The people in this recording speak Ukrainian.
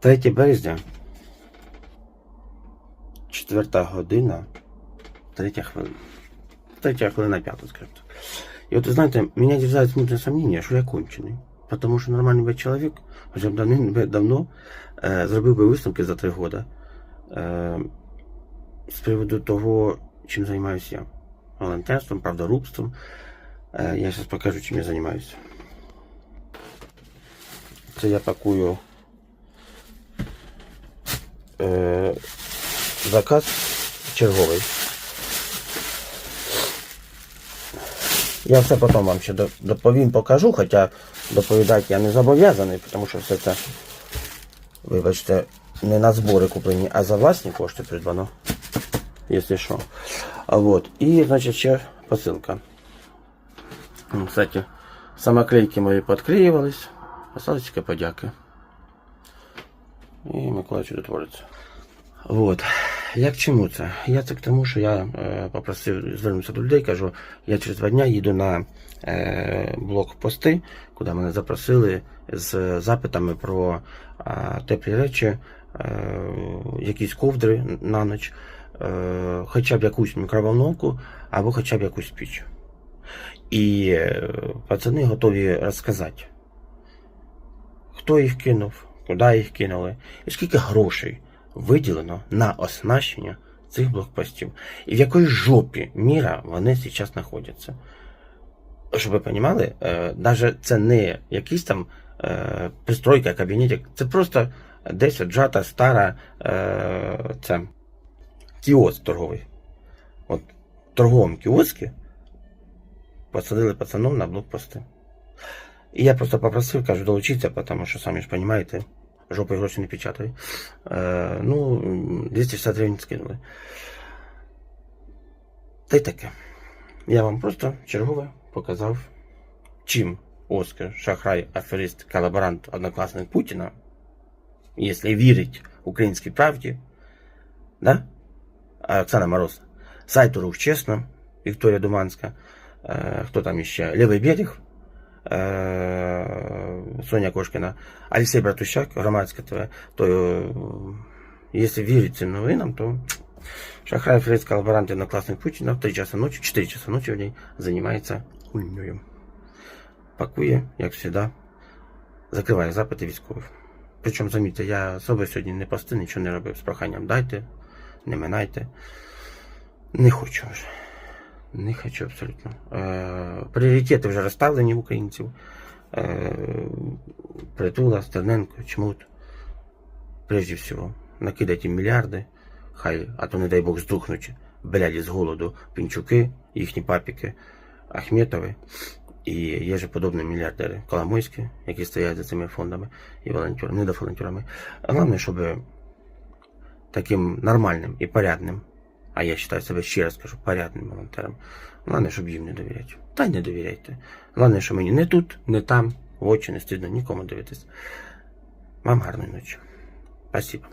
3 березня, 4 година, 3 хвилина. 3 хвилина 5, скажем так. И вот, знаете, меня держает смутное сомнение, что я кончений. Потому що нормальний би чоловік вже б давним давно е, зробив би висновки за три роки е, з приводу того, чим займаюся я. Волонтерством, правдорубством. Е, я зараз покажу, чим я займаюся. Це я пакую е, заказ черговий. Я все потім вам ще доповім, покажу, хоча доповідати я не зобов'язаний, тому що все це, вибачте, не на збори куплені, а за власні кошти придбано. Якщо що. А вот. І, значить, ще посилка. Кстати, самоклейки мої подклеювались. Осталось тільки подяки. І Микола чудотворець. Вот. Як чому це? Я це к тому, що я е, попросив звернутися до людей, кажу, я через два дня їду на е, блокпости, куди мене запросили з запитами про е, теплі речі, е, якісь ковдри на ніч, е, хоча б якусь мікроволновку або хоча б якусь піч. І е, пацани готові розказати, хто їх кинув, куди їх кинули, і скільки грошей виділено на оснащення цих блокпостів. І в якій жопі міра вони зараз знаходяться. Щоб ви розуміли, навіть це не якісь там е, пристройка, кабінетик, це просто десь отжата стара е, це, кіоск торговий. От в торговому кіоскі посадили пацанов на блокпости. І я просто попросив, кажу, долучитися, тому що, самі ж розумієте, жопою гроші не печатаю. Е, ну, 260 гривень скинули. Та й таке. Я вам просто чергове показав, чим Оскар, шахрай, аферист, колаборант, однокласник Путіна, якщо вірить українській правді, да? Оксана Мороз, сайту Рух Чесно, Вікторія Думанська, е, хто там ще, Лівий берег, е, Соня Кошкіна, Алексей Братущак, Громадське ТВ, то е, якщо вірить цим новинам, то шахрай, аферист, колаборант, одноклассник Путіна в 3 часа ночі, 4 часа ночі в день займається хуйнею. Пакує, як завжди, закриває запити військових. Причому, замітьте, я особи сьогодні не пости, нічого не робив з проханням дайте, не минайте. Не хочу вже. Не хочу абсолютно. Е, пріоритети вже розставлені українців. Е, Притула, Стерненко, Чмут. Прежде всего, накидать мільярди, хай, а то не дай Бог здухнуть, бляді з голоду пінчуки, їхні папіки, Ахметови. І є же подобні мільярдери Коломойські, які стоять за цими фондами і волонтерами, недоволонтерами. А головне, щоб таким нормальним і порядним, а я вважаю себе ще раз кажу, порядним волонтером, головне, щоб їм не довіряти. Та й не довіряйте. Головне, що мені не тут, не там, в очі не стидно нікому дивитись. Вам гарної ночі. Спасибо.